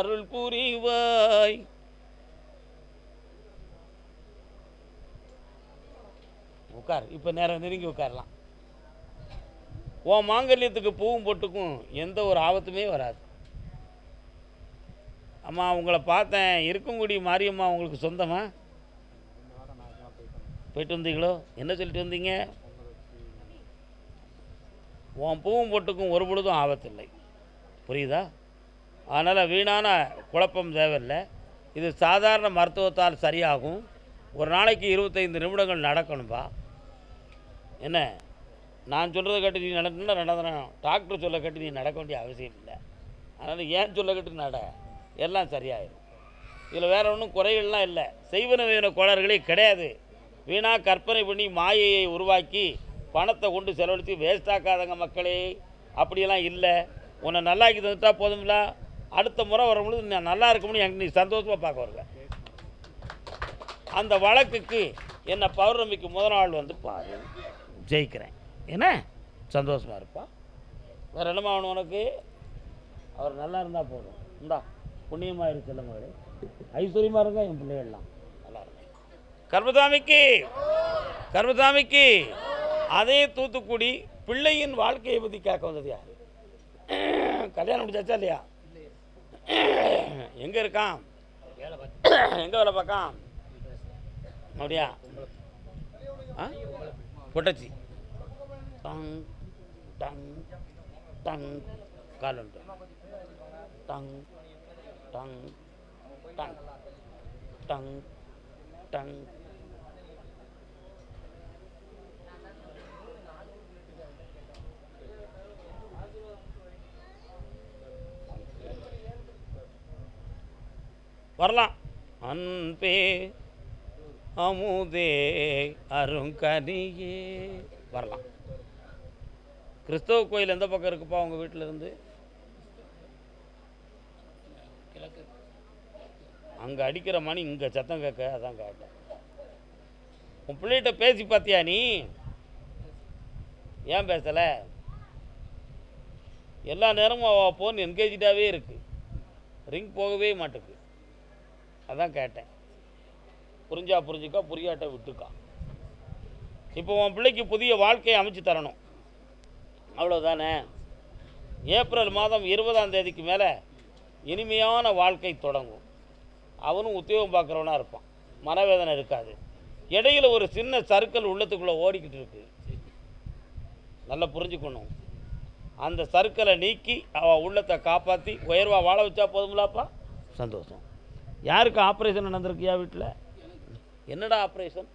அருள் புரிவாய். உட்கார். இப்போ நேரம் நெருங்கி உட்காரலாம். உன் மாங்கல்யத்துக்கு பூவும் போட்டுக்கும் எந்த ஒரு ஆபத்துமே வராது. அம்மா உங்களை பார்த்தேன். இருக்கங்குடி மாரியம்மா உங்களுக்கு சொந்தமா? போயிட்டு வந்தீங்களோ? என்ன சொல்லிட்டு வந்தீங்க? உன் பூவும் போட்டுக்கும் ஒரு பொழுதும் ஆபத்தில்லை. புரியுதா? அதனால் வீணான குழப்பம் தேவையில்லை. இது சாதாரண மருத்துவத்தால் சரியாகும். ஒரு நாளைக்கு இருபத்தைந்து நிமிடங்கள் நடக்கணும்பா. என்ன? நான் சொல்கிறத கேட்டு நீ நடக்கணும்னா நடந்தணும் டாக்டர் சொல்ல கேட்டு நீ நடக்க வேண்டிய அவசியம் இல்லை. அதனால் ஏன் சொல்ல கேட்டு நட? எல்லாம் சரியாயிடும் இதில் வேறு ஒன்றும் குறைகள்லாம் இல்லை. செய்வன வீண கோளாறுகளே கிடையாது. வீணாக கற்பனை பண்ணி மாயையை உருவாக்கி பணத்தை கொண்டு செலவழித்து வேஸ்ட் ஆக்காதங்க மக்களே. அப்படியெல்லாம் இல்லை. உன்னை நல்லாக்கி தந்துட்டா போதும்ல? அடுத்த முறை வரும்பொழுது நான் நல்லா இருக்கும்னு எனக்கு நீ சந்தோஷமாக பார்க்க வருவேன் அந்த வழக்குக்கு என்னை பௌர்ணமிக்கு முதல் நாள் வந்து பாரு. ஜெயிக்கிறேன். என்ன? சந்தோஷமாக இருப்பா. வேறு என்னமா வேணும் உனக்கு? அவர் நல்லா இருந்தால் போதும். இந்தா புண்ணியமாக இருக்குல்ல மாதிரி ஐஸ்வர்யமாக இருங்க என் பிள்ளைகள்லாம் நல்லா இருக்கும் கர்மசாமிக்கு கர்மசாமிக்கு அதே தூத்துக்குடி பிள்ளையின் வாழ்க்கையை பற்றி கேட்க வந்தது யார்? கல்யாணம் முடிச்சாச்சா இல்லையா? எங்கே இருக்கான்? எங்கே வேலை பார்க்கான்? அப்படியா? ஆ? பொட்டச்சி. டங் டங் டங் கால் உண்டு டங் டங் டங் டங் டங் வரலாம். அன்பே அமுதே அருங்கனியே வரலாம். கிறிஸ்தவ கோயில் எந்த பக்கம் இருக்குப்பா உங்கள் வீட்டில் இருந்து? அங்கே அடிக்கிற மணி இங்கே சத்தம் கேட்க அதான் கேட்டேன். உன் பிள்ளைகிட்ட பேசி பார்த்தியா நீ? ஏன் பேசலை? எல்லா நேரமும் அவள் ஃபோன் என்கேஜாகவே இருக்குது ரிங் போகவே மாட்டுக்கு அதான் கேட்டேன். புரிஞ்சா புரிஞ்சுக்கா புரியாட்ட விட்டுக்கா. இப்போ உன் பிள்ளைக்கு புதிய வாழ்க்கையை அமைச்சு தரணும். அவ்வளோதானே ஏப்ரல் மாதம் இருபதாம் தேதிக்கு மேலே இனிமையான வாழ்க்கை தொடங்கும். அவனும் உத்தியோகம் பார்க்குறவனாக இருப்பான். மனவேதனை இருக்காது. இடையில ஒரு சின்ன சர்க்கிள் உள்ளத்துக்குள்ளே ஓடிக்கிட்டு இருக்கு. நல்லா புரிஞ்சுக்கணும். அந்த சர்க்கிளை நீக்கி அவள் உள்ளத்தை காப்பாற்றி உயர்வாக வாழ வச்சா போதும்லாப்பா? சந்தோஷம். யாருக்கு ஆப்ரேஷன் நடந்திருக்கியா வீட்டில் என்னடா ஆப்ரேஷன்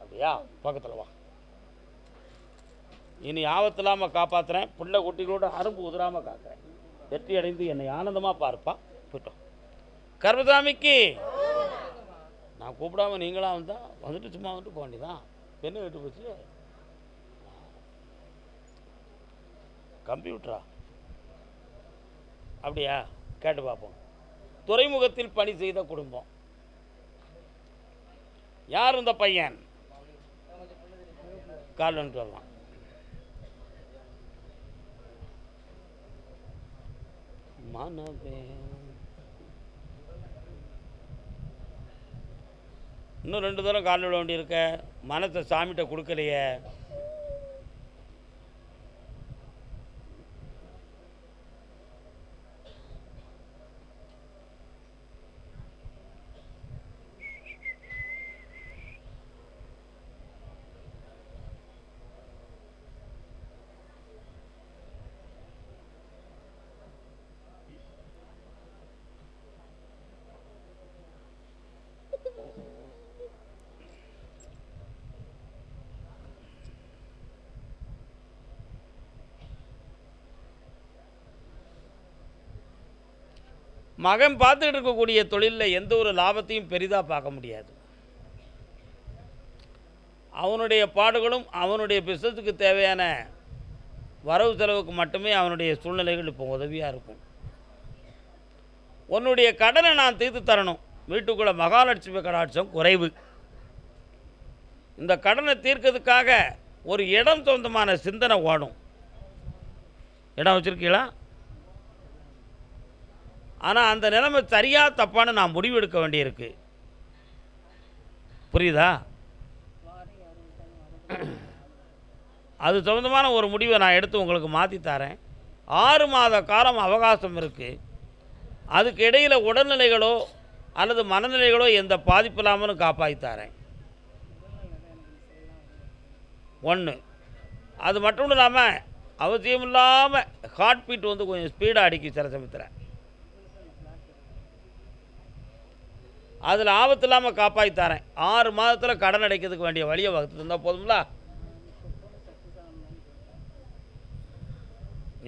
அப்படியா? பக்கத்தில் வா. இனி ஆபத்து இல்லாமல் காப்பாற்றுறேன் பிள்ளை குட்டிகளோட அரும்பு உதிராமல் காக்கிறேன். வெற்றி அடைந்து என்னை ஆனந்தமாக பார்ப்பா. போயிட்டோம் கர்மசாமிக்கு நான் கூப்பிடாம நீங்களாக வந்தால் வந்துட்டு சும்மா வந்துட்டு போக வேண்டியதான் என்ன வீட்டு போச்சு கம்ப்யூட்டரா? அப்படியா? கேட்டு பார்ப்போம் துறைமுகத்தில் பணி செய்த குடும்பம். யார் இந்த பையன்? காலன் சொல்லலாம் மனதே மனவே இன்னும் ரெண்டு தூரம் கால் விட வேண்டியிருக்க. மனத்தை சாமிகிட்ட கொடுக்கலையே. மகன் பார்த்துக்கிட்டு இருக்கக்கூடிய தொழிலில் எந்த ஒரு லாபத்தையும் பெரிதாக பார்க்க முடியாது. அவனுடைய பாடுகளும் அவனுடைய பிஸ்னஸுக்கு தேவையான வரவு செலவுக்கு மட்டுமே அவனுடைய சூழ்நிலைகள் இப்போ உதவியாக இருக்கும். உன்னுடைய கடனை நான் தீர்த்து தரணும். வீட்டுக்குள்ளே மகாலட்சுமி கடாட்சம் குறைவு. இந்த கடனை தீர்க்கிறதுக்காக ஒரு இடம் சொந்தமான சிந்தனை ஓடும். இடம் வச்சுருக்கீங்களா? ஆனால் அந்த நிலைமை சரியா தப்பான்னு நான் முடிவு எடுக்க வேண்டியிருக்கு. புரியுதா? அது சம்மந்தமான ஒரு முடிவை நான் எடுத்து உங்களுக்கு மாற்றி தரேன். ஆறு மாத காலம் அவகாசம் இருக்குது அதுக்கு இடையில் உடல்நிலைகளோ அல்லது மனநிலைகளோ எந்த பாதிப்பு இல்லாமலும் காப்பாற்றி தரேன். ஒன்று அது மட்டும் இல்லாமல் அவசியம் இல்லாமல் ஹார்ட் பீட் வந்து கொஞ்சம் ஸ்பீடாக அடிக்கும் சில சமயத்தில் அதில் ஆபத்து இல்லாமல் காப்பாற்றி தரேன். ஆறு மாதத்தில் கடன் அடைக்கிறதுக்கு வேண்டிய வழியை வகுத்து தந்தால் போதும்ல?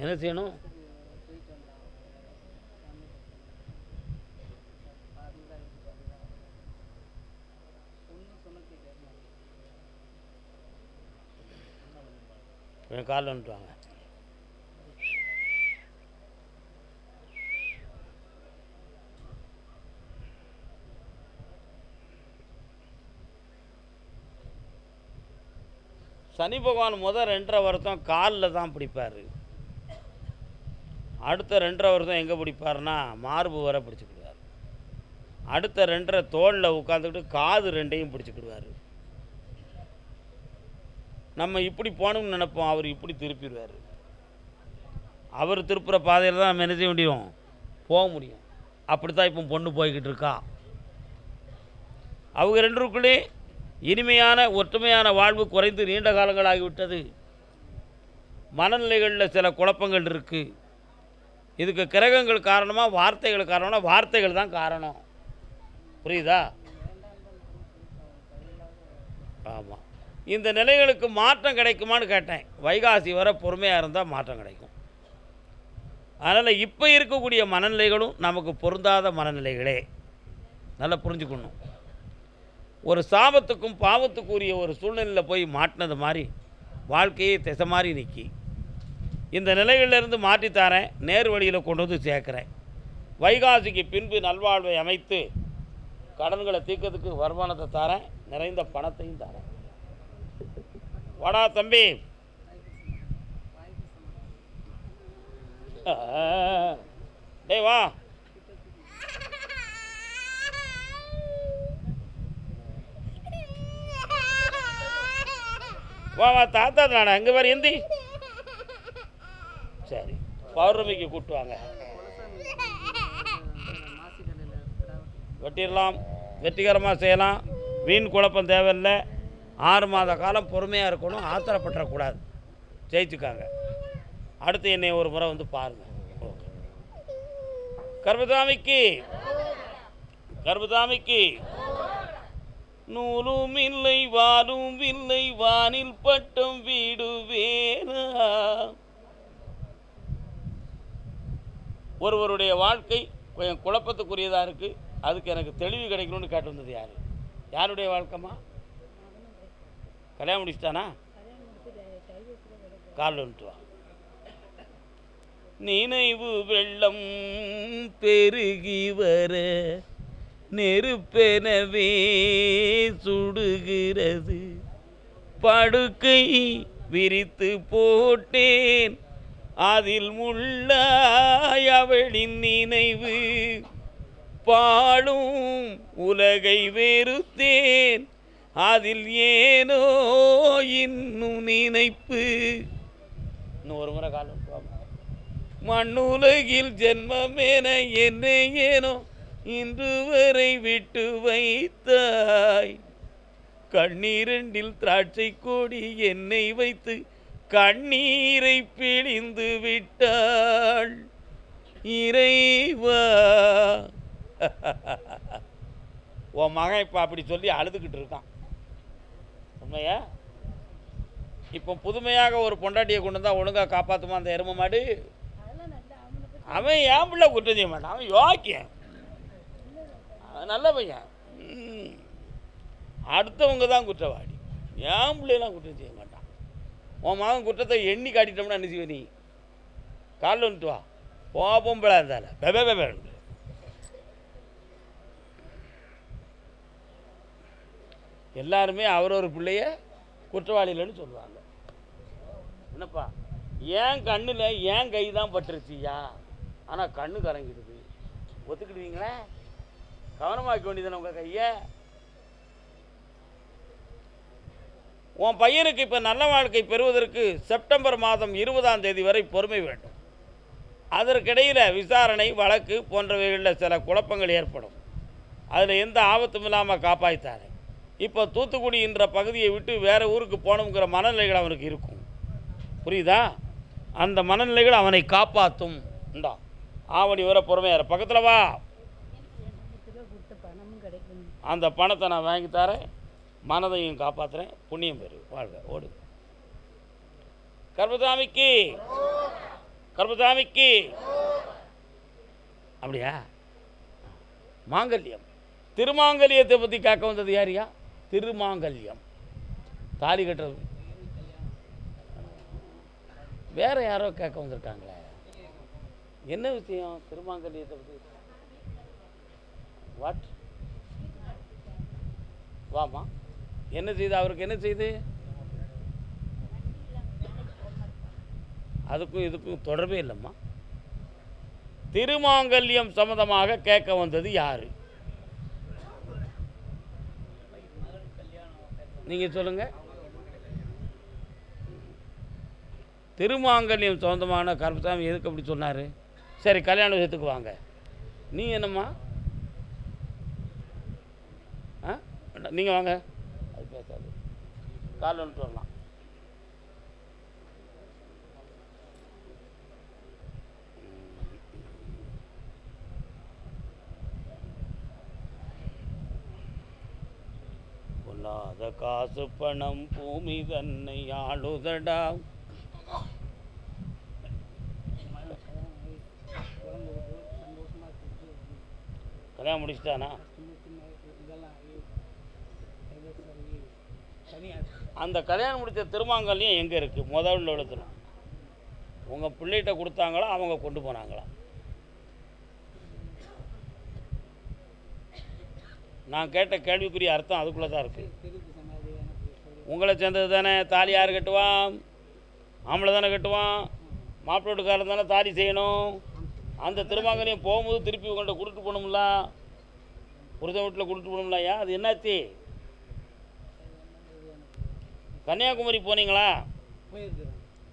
என்ன செய்யணும்? கொஞ்சம் காலில் வந்துட்டு வாங்க சனி பகவான் முதல் ரெண்டரை வருஷம் காலில் தான் பிடிப்பார். அடுத்த ரெண்டரை வருஷம் எங்கே பிடிப்பாருன்னா மார்பு வர பிடிச்சிக்கிடுவார். அடுத்த ரெண்டரை தோளில் உட்காந்துக்கிட்டு காது ரெண்டையும் பிடிச்சிக்கிடுவார். நம்ம இப்படி போகணும்னு நினைப்போம் அவர் இப்படி திருப்பிடுவார். அவர் திருப்புற பாதையில் தான் நம்ம என்ன செய்ய முடியும்? போக முடியும். அப்படி தான் இப்போ பொண்ணு போய்கிட்டு இருக்கா. அவங்க ரெண்டுக்குள்ளே இனிமையான ஒற்றுமையான வாழ்வு குறைந்து நீண்ட காலங்களாகிவிட்டது. மனநிலைகளில் சில குழப்பங்கள் இருக்குது இதுக்கு கிரகங்கள் காரணமாக வார்த்தைகள் காரணம்னா வார்த்தைகள் தான் காரணம். புரியுதா? ஆமாம் இந்த நிலைகளுக்கு மாற்றம் கிடைக்குமான்னு கேட்டேன். வைகாசி வர பொறுமையாக இருந்தால் மாற்றம் கிடைக்கும். அதனால் இப்போ இருக்கக்கூடிய மனநிலைகளும் நமக்கு பொருந்தாத மனநிலைகளே. நல்லா புரிஞ்சுக்கணும். ஒரு சாபத்துக்கும் பாவத்துக்குரிய ஒரு சூழ்நிலையில் போய் மாட்டினது மாதிரி வாழ்க்கையை திசை மாதிரி நிற்கி இந்த நிலையிலிருந்து மாற்றித்தாரேன் நேர் வழியில் கொண்டு வந்து சேர்க்குறேன். வைகாசிக்கு பின்பு நல்வாழ்வை அமைத்து கடன்களை தீர்க்கறதுக்கு வருமானத்தை தரேன் நிறைந்த பணத்தையும் தரேன். வாடா தம்பி. டே வா. வா வா தாத்தா தானே அங்கே வேறு எந்தி. சரி பௌர்ணமிக்கு கூப்பிட்டு வாங்க. வெட்டிடலாம் வெற்றிகரமாக செய்யலாம். வீண் குழப்பம் தேவையில்லை. ஆறு மாத காலம் பொறுமையாக இருக்கணும் ஆத்திரப்பட்டுறக்கூடாது. ஜெயிச்சுக்காங்க. அடுத்து என்னை ஒரு முறை வந்து பாருங்கள் ஓகே கர்பதாமிக்கு நூலும் இல்லை வாலும் இல்லை வானில் பட்டம் வீடுவேனா? ஒருவருடைய வாழ்க்கை கொஞ்சம் குழப்பத்துக்குரியதாக இருக்குது அதுக்கு எனக்கு தெளிவு கிடைக்கணும்னு கேட்டு வந்தது யார்? யாருடைய வாழ்க்கைமா கல்யாணம் முடிச்சிட்டானா? காலில் வந்துட்டு வா. நினைவு வெள்ளம் பெருகி வர நெருப்பெனவே சுடுகிறது படுக்கை விரித்து போட்டேன். அதில் முள்ளாய் அவளின் நினைவு. பாடும் உலகை வெறுத்தேன். அதில் ஏனோ இன்னும் நினைப்பு. இன்னும் ஒரு முறை காலம் மண்ணுலகில் ஜென்மமேன என்னை ஏனோ இன்று வரை விட்டு வைத்தாய். கண்ணீரண்டில் திராட்சை கொடி என்னை வைத்து கண்ணீரை பிழிந்து விட்டாள். இறைவா. உன் மகன் இப்போ அப்படி சொல்லி அழுதுகிட்டு இருக்கான். உண்மையா? இப்போ புதுமையாக ஒரு பொண்டாட்டியை கொண்டு வந்தால் ஒழுங்காக காப்பாற்றுமா அந்த எரும மாடு? அவன் ஏன் பிள்ளை குற்றம் செய்ய மாட்டான்? அவன் யோக்கியன் அவன் நல்ல பையன். அடுத்தவங்க தான் குற்றவாளி. ஏன் பிள்ளைலாம் குற்றம் செய்ய மாட்டான். உன் மகன் குற்றத்தை எண்ணி காட்டிட்டோம்னா என்ன செய்வ நீ? காலில் வந்துட்டு வா. போ பொம்பளை இருந்தால பெபே பெபே எல்லாருமே அவரவர் பிள்ளைய குற்றவாளிகள்னு சொல்லுவாங்க. என்னப்பா? ஏன் கண்ணில் ஏன் கை தான் பட்டுருச்சியா? ஆனால் கண்ணு கரங்கிடுது ஒத்துக்கிடுவீங்களே? கவனமாக்க வேண்டியதானே உங்கள் கையை? உன் பையனுக்கு இப்போ நல்ல வாழ்க்கை பெறுவதற்கு செப்டம்பர் மாதம் இருபதாம் தேதி வரை பொறுமை வேண்டும். அதற்கிடையில் விசாரணை வழக்கு போன்றவைகளில் சில குழப்பங்கள் ஏற்படும். அதில் எந்த ஆபத்தும் இல்லாமல் காப்பாற்றித்தாரே இப்போ தூத்துக்குடி என்ற பகுதியை விட்டு வேறு ஊருக்கு போகணுங்கிற மனநிலைகள் அவனுக்கு இருக்கும். புரியுதா? அந்த மனநிலைகள் அவனை காப்பாற்றும் இந்தா ஆவணி வர பொறுமையார் பக்கத்தில் வா. அந்த பணத்தை நான் வாங்கி தரேன். மனதையும் காப்பாற்றுறேன் புண்ணியம் பெரு வாழ்க ஓடு. கர்பதாமிக்கு கர்பதாமிக்கு அப்படியா? மாங்கல்யம். திருமாங்கல்யத்தை பற்றி கேட்க வந்தது யாரியா திருமாங்கல்யம். தாலி கட்டுறது. வேற யாரோ கேட்க வந்திருக்காங்களே. என்ன விஷயம் திருமாங்கல்யத்தை பற்றி வாட் வாமா என்ன செய்து? அவருக்கு என்ன செய்து? அதுக்கும் இதுக்கும் தொடர்பே இல்லைம்மா. திருமாங்கல்யம் சம்மந்தமாக கேட்க வந்தது யாரு? நீங்கள் சொல்லுங்க. திருமாங்கல்யம் சொந்தமான கருப்பசாமி எதுக்கு அப்படி சொன்னார்? சரி கல்யாண விஷயத்துக்கு வாங்க. நீ என்னம்மா? ஆ? நீங்கள் வாங்க. கால் வந்துட்டு வரலாம். பொல்லாத காசு பணம் பூமி தன்னை ஆளுதடா. கல்யாணம் முடிச்சிட்டானா? அந்த கல்யாணம் முடித்த திருமாங்கல்யம் எங்கே இருக்குது முதல் இடத்துல உங்கள் பிள்ளைகிட்ட கொடுத்தாங்களா? அவங்க கொண்டு போனாங்களா? நான் கேட்ட கேள்விக்குரிய அர்த்தம் அதுக்குள்ளே தான் இருக்குது உங்களை சேர்ந்தது தானே? தாலி யார் கட்டுவான்? ஆம்பளை தானே கட்டுவான்? மாப்பிள்ளை தானே தாலி செய்யணும்? அந்த திருமாங்கலையும் போகும்போது திருப்பி உங்கள்கிட்ட கொடுத்துட்டு போகணும்ல? புருஷன் வீட்டில் கொடுத்துட்டு போகணும்லயா அது என்னாச்சு? கன்னியாகுமரி போனீங்களா?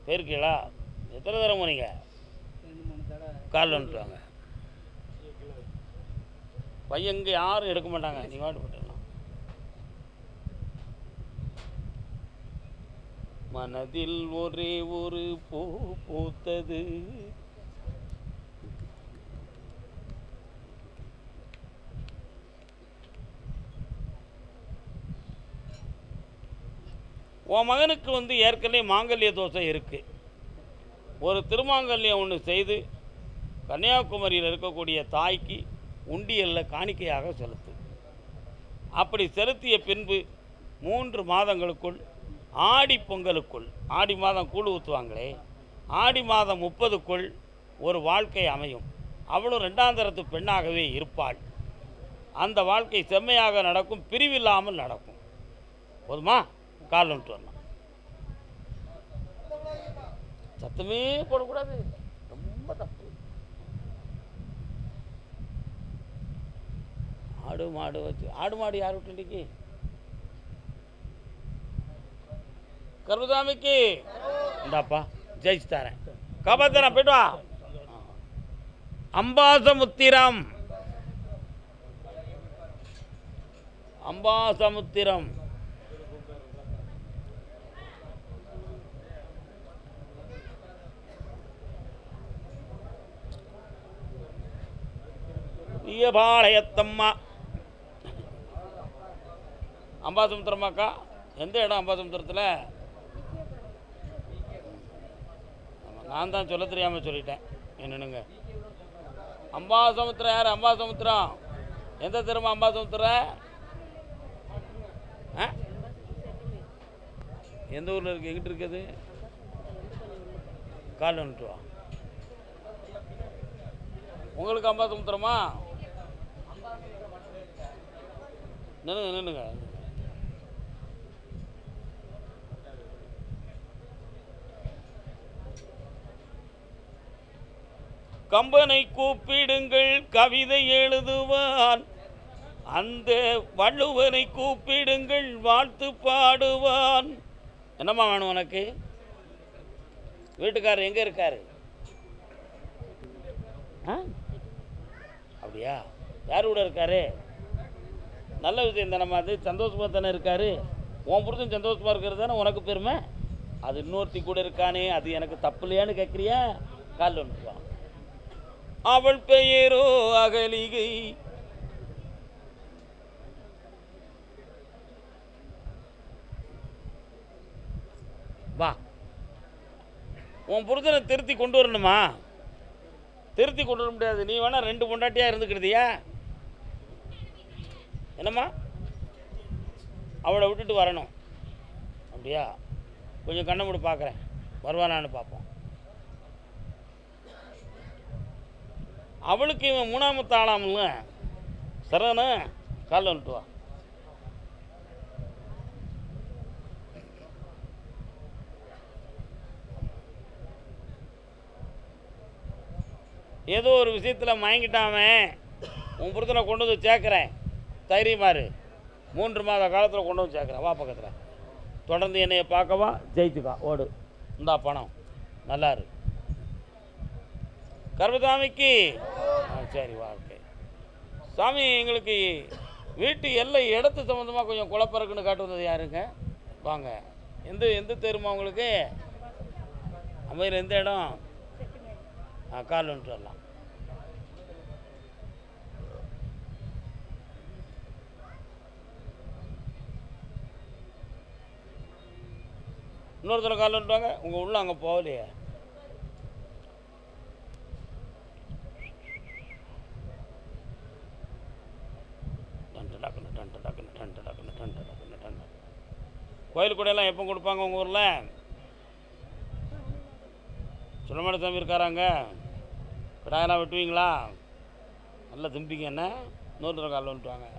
போயிருக்கீங்களா? எத்தனை தடவை போனீங்க? காலில் வந்துட்டு வாங்க பையன் இங்கே யாரும் எடுக்க மாட்டாங்க. நீ வாட்டு போட்டுடலாம் மனதில் ஒரே ஒரு பூ பூத்தது. உன் மகனுக்கு வந்து ஏற்கனவே மாங்கல்ய தோசை இருக்குது ஒரு திருமாங்கல்யம் ஒன்று செய்து கன்னியாகுமரியில் இருக்கக்கூடிய தாய்க்கு உண்டியலில் காணிக்கையாக செலுத்து. அப்படி செலுத்திய பின்பு மூன்று மாதங்களுக்குள் ஆடி பொங்கலுக்குள் ஆடி மாதம் கூழ் ஊற்றுவாங்களே ஆடி மாதம் முப்பதுக்குள் ஒரு வாழ்க்கை அமையும். அவளும் ரெண்டாந்தரத்து பெண்ணாகவே இருப்பாள். அந்த வாழ்க்கை செம்மையாக நடக்கும் பிரிவில்லாமல் நடக்கும். போதுமா? காலில் வந்துட்டு வரலாம். சத்தமே போடக்கூடாது. ரொம்ப தப்பு. ஆடு மாடு வச்சு ஆடு மாடு யார் விட்டு இன்னைக்கு? கருபசாமிக்கு இந்தாப்பா ஜெயிச்சு தரேன். காப்பாத்துறேன் போயிட்டு வா. அம்பாசமுத்திரம். அம்பாசமுத்திரம். ஈயபாளையத்தம்மா அம்பாசமுத்திரமாக்கா எந்த இடம் அம்பாசமுத்திரத்தில்? நான் தான் சொல்ல தெரியாமல் சொல்லிட்டேன். என்னனுங்க? அம்பாசமுத்திரம் யார்? அம்பாசமுத்திரம். எந்த திரும்ப அம்பாசமுத்திரம் ஆ? எந்த ஊரில் இருக்கு? எங்கிட்ட இருக்குது? கால் வந்துட்டு உங்களுக்கு அம்பாசமுத்திரமா? நின்னுங்க நின்னுங்க கம்பனை கூப்பிடுங்கள் கவிதை எழுதுவான். அந்த வள்ளுவனை கூப்பிடுங்கள் வாழ்த்து பாடுவான். என்னம்மா வேணும் உனக்கு? வீட்டுக்காரர் எங்கே இருக்காரு? ஆ? அப்படியா? யார் கூட இருக்காரு? நல்ல விஷயம். தானே அது சந்தோஷமாக தானே இருக்கார். உன் புருஷன் சந்தோஷமாக இருக்கிறது தானே உனக்கு பெருமை? அது இன்னொருத்தி கூட இருக்கானே அது எனக்கு தப்பு இல்லையான்னு கேட்குறியா காலில் ஒன்றுவான் அவள் பெயரோ அகலிகை. வா. உன் புருஷனை திருத்தி கொண்டு வரணுமா? திருத்தி கொண்டு வர முடியாது. நீ வேணால் ரெண்டு பொண்டாட்டியாக இருந்துக்கிடுதியா என்னம்மா? அவளை விட்டுட்டு வரணும். அப்படியா? கொஞ்சம் கண்ணை மூடி பார்க்குறேன். வருவானான்னு பார்ப்போம். அவளுக்கு இவன் மூணாமத்து ஆளாமல்ல சரவண காலில் வந்துட்டு வா. ஏதோ ஒரு விஷயத்தில் மயங்கிட்டாமே உன் புறத்தில் கொண்டு வந்து சேர்க்குறேன். தைரியமாரு மூன்று மாத காலத்தில் கொண்டு வந்து சேர்க்குறேன். வா பக்கத்தில். தொடர்ந்து என்னையை பார்க்கவா ஜெயித்துக்கா. ஓடு. இந்தா பணம். நல்லா இரு. கர்மசாமிக்கு. ஆ, சரி வாழ்க்கை ஓகே. சாமி எங்களுக்கு வீட்டு எல்லை இடத்து சம்மந்தமாக கொஞ்சம் குழப்பம் இருக்குன்னு காட்டு வந்தது யாருங்க? வாங்க. எந்த எந்த தெருமா உங்களுக்கு? அமையர் எந்த இடம்? கால் வந்துட்டு வரலாம். இன்னொருத்தர கால் உங்கள் உள்ள அங்கே போகலையே. டன்ட்டு டன்ட்டு டன்ட்டு டன்ட்டு கோயில் கூடையெல்லாம் எப்போ கொடுப்பாங்க உங்கள் ஊரில்? சுடமாட சாமி இருக்காராங்க. கிடாயெல்லாம் வெட்டுவீங்களா? நல்லா திம்பிங்க என்ன? நூறு காலில் வந்துட்டு வாங்க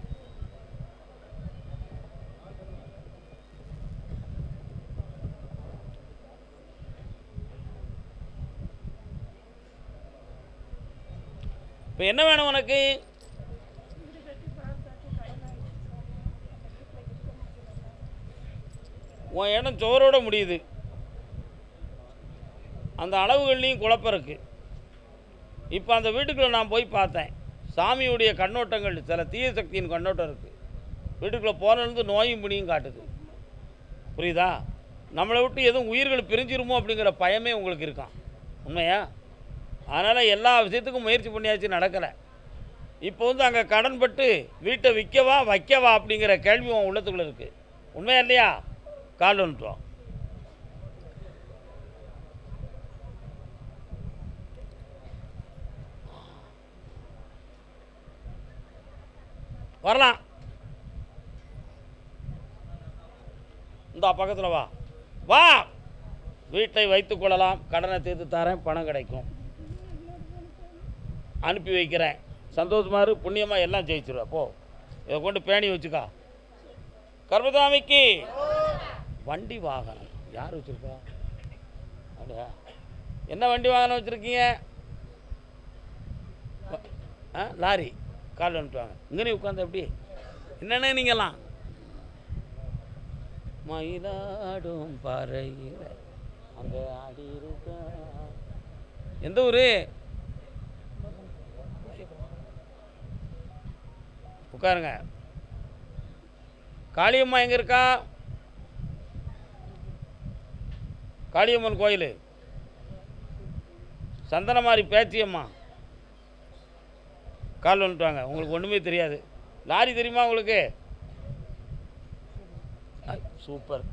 இப்போ என்ன வேணும் உனக்கு? உன் இடம் சோரோட முடியுது. அந்த அளவுகள்லையும் குழப்பம் இருக்குது இப்போ அந்த வீட்டுக்குள்ளே நான் போய் பார்த்தேன். சாமியுடைய கண்ணோட்டங்கள் சில தீய சக்தியின் கண்ணோட்டம் இருக்குது வீட்டுக்குள்ளே போனது நோயும் பிணியும் காட்டுது. புரியுதா? நம்மளை விட்டு எதுவும் உயிர்கள் பிரிஞ்சிருமோ அப்படிங்கிற பயமே உங்களுக்கு இருக்கான். உண்மையா? அதனால் எல்லா விஷயத்துக்கும் முயற்சி பண்ணியாச்சு நடக்கலை. இப்போ வந்து அங்கே கடன்பட்டு வீட்டை விற்கவா வைக்கவா அப்படிங்கிற கேள்வி உன் உள்ளத்துக்குள்ளே இருக்குது உண்மையா இல்லையா? கால் வந்துட்டோம் வரலாம். இந்த பக்கத்தில் வா. வா. வீட்டை வைத்துக் கொள்ளலாம். கடனை தீர்த்து தரேன். பணம் கிடைக்கும். அனுப்பி வைக்கிறேன். சந்தோஷமா இரு புண்ணியமாக எல்லாம் ஜெயிச்சிருவா போ. இதை கொண்டு பேணி வச்சுக்கா. கர்மதாமிக்கு வண்டி வாகனம். யார் வச்சுருக்கா? அப்படியா? என்ன வண்டி வாகனம் வச்சுருக்கீங்க? ஆ லாரி. கால் வந்துட்டு வாங்க. இங்கே உட்காந்து எப்படி? என்னென்ன நீங்களாம் மயிலாடும் பறையில் அங்கே ஆடி இருக்கா? எந்த ஊர்? உட்காருங்க. காளியம்மா எங்கே இருக்கா? காளியம்மன் கோயில். சந்தனமாரி பேச்சியம்மா கால் வந்துட்டாங்க. உங்களுக்கு ஒன்றுமே தெரியாது. லாரி தெரியுமா உங்களுக்கு? சூப்பர்.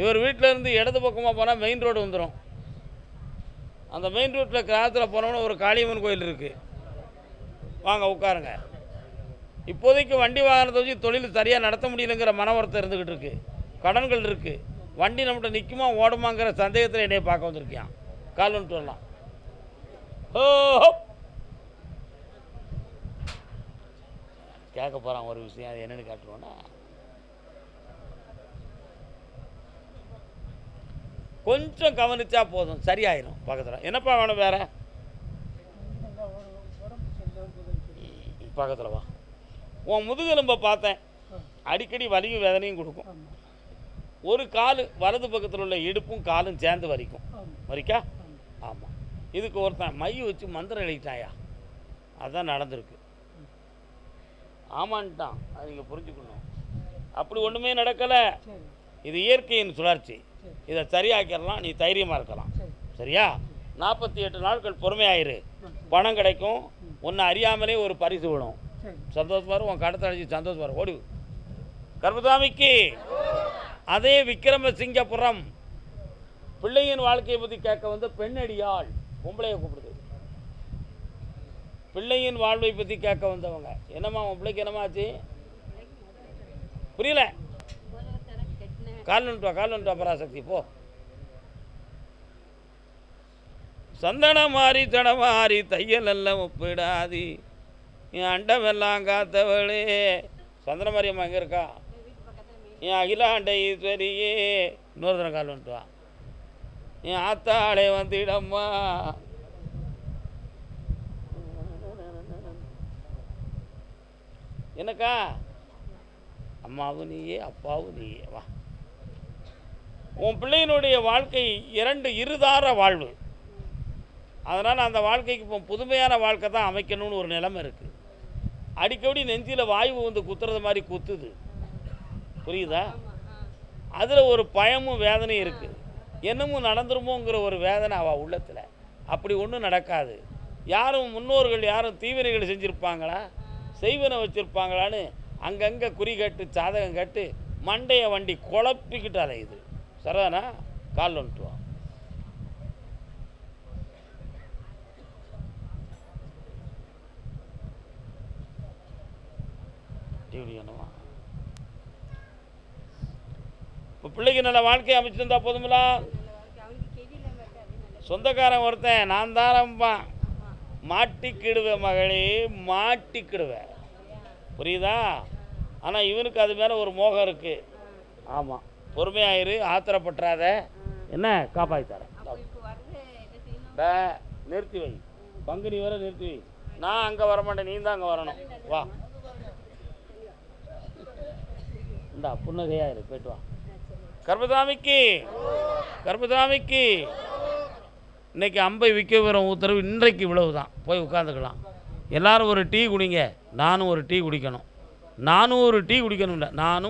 இவர் வீட்டில் இருந்து இடது பக்கமாக போனால் மெயின் ரோடு வந்துடும் அந்த மெயின் ரோட்டில் கிராமத்தில் போனோம்னா ஒரு காளியம்மன் கோயில் இருக்குது வாங்க உட்காருங்க. இப்போதைக்கு வண்டி வாகனத்தை வச்சு தொழில் சரியாக நடத்த முடியலங்கிற மன வருத்தம் இருந்துக்கிட்டு இருக்குது கடன்கள் இருக்குது வண்டி நம்மகிட்ட நிற்குமா ஓடுமாங்கிற சந்தேகத்தில் என்னைய பார்க்க வந்திருக்கியான் கால் வந்துட்டு வரலாம். ஓ கேட்க போகிறான் ஒரு விஷயம் அது என்னென்னு காட்டுவோன்னா கொஞ்சம் கவனித்தா போதும் சரியாயிரும் பக்கத்தில். என்னப்பா வேணும் வேறு? பக்கத்தில் வா. உன் முதுகெலும்பை பார்த்தேன். அடிக்கடி வலியும் வேதனையும் கொடுக்கும். ஒரு கால் வலது பக்கத்தில் உள்ள இடுப்பும் காலும் சேர்ந்து வலிக்கும். ஆமாம் வரிக்கா ஆமாம் இதுக்கு ஒருத்தன் மை வச்சு மந்திரம் எழுதிட்டாயா? அதான் நடந்திருக்கு. ஆமான்ட்டான். அது நீங்கள் புரிஞ்சுக்கணும். அப்படி ஒன்றுமே நடக்கலை. இது இயற்கையின் சுழற்சி. இதை சரியாக்கிடலாம். நீ தைரியமாக இருக்கலாம். சரி. சரியா? நாற்பத்தி எட்டு நாட்கள் பொறுமையாயிரு. பணம் கிடைக்கும். உன்னை அறியாமலே ஒரு பரிசு விடும். சரி. சந்தோஷமா இரு, உன் கடத்தை அழிச்சு சந்தோஷமா இரு. ஓடி. கர்மசாமிக்கு அதே விக்ரமசிங்கபுரம் பிள்ளையின் வாழ்க்கையை பற்றி கேட்க வந்து பெண்ணடியாள் பொம்பளைய கூப்பிடுது. பிள்ளையின் வாழ்வை பற்றி கேட்க வந்தவங்க. என்னம்மா உன் பிள்ளைக்கு என்னமாச்சு புரியல? கால் நின்று வா கால் நின்று வா பராசக்தி போ. சந்தன மாறி தடமாறி தையல் எல்லாம் ஒப்பிடாதி. என் அண்டமெல்லாம் காத்தவளே. சந்தன மாரியம்மா எங்கே இருக்கா? என் அகிலாண்டை சரியே இன்னொரு தடவை கால் வந்துட்டு வா. என் ஆத்தாளே வந்துடம்மா. என்னக்கா? அம்மாவும் நீயே அப்பாவும் நீயே. வா. உன் பிள்ளையினுடைய வாழ்க்கை இரண்டு இருதார வாழ்வு. அதனால் அந்த வாழ்க்கைக்கு இப்போ புதுமையான வாழ்க்கை தான் அமைக்கணும்னு ஒரு நிலைமை இருக்குது அடிக்கடி நெஞ்சில் வாயு வந்து குத்துறது மாதிரி குத்துது. புரியுதா? அதில் ஒரு பயமும் வேதனையும் இருக்குது என்னமும் நடந்துருமோங்கிற ஒரு வேதனை அவள் உள்ளத்தில். அப்படி ஒன்றும் நடக்காது. யாரும் முன்னோர்கள் யாரும் தீவினைகள் செஞ்சுருப்பாங்களா? செய்வனை வச்சுருப்பாங்களான்னு அங்கங்கே குறி கட்டு சாதகம் கட்டு மண்டையை வண்டி குழப்பிக்கிட்டு அலையுது சரிதானா? கால் வந்துட்டு வா டிவி என்னவா இப்போ பிள்ளைக்கு நல்ல வாழ்க்கையை அமைச்சிருந்தா போதுமில்ல? சொந்தக்காரன் ஒருத்தன் நான் தானம்பான் மாட்டிக்கிடுவேன் மகளே மாட்டிக்கிடுவேன். புரியுதா? ஆனால் இவனுக்கு அது மேலே ஒரு மோகம் இருக்குது ஆமாம் பொறுமையாயிரு ஆத்திரப்பட்டுறாத. என்ன? காப்பாற்றி தரேன். நிறுத்தி வை. பங்குனி வர நிறுத்தி வை. நான் அங்கே வரமாட்டேன் நீ தான் அங்கே வரணும். வா. இந்தா புன்னகையா இரு போயிட்டு வா. கர்பதாமிக்கு கர்பதாமிக்கு இன்னைக்கு அம்பை விற்க வர உத்தரவு இன்றைக்கு இவ்வளவு தான் போய் உட்காந்துக்கலாம் எல்லாரும் ஒரு டீ குடிங்க. நானும் ஒரு டீ குடிக்கணும். நானும் ஒரு டீ குடிக்கணும்ல. நானும்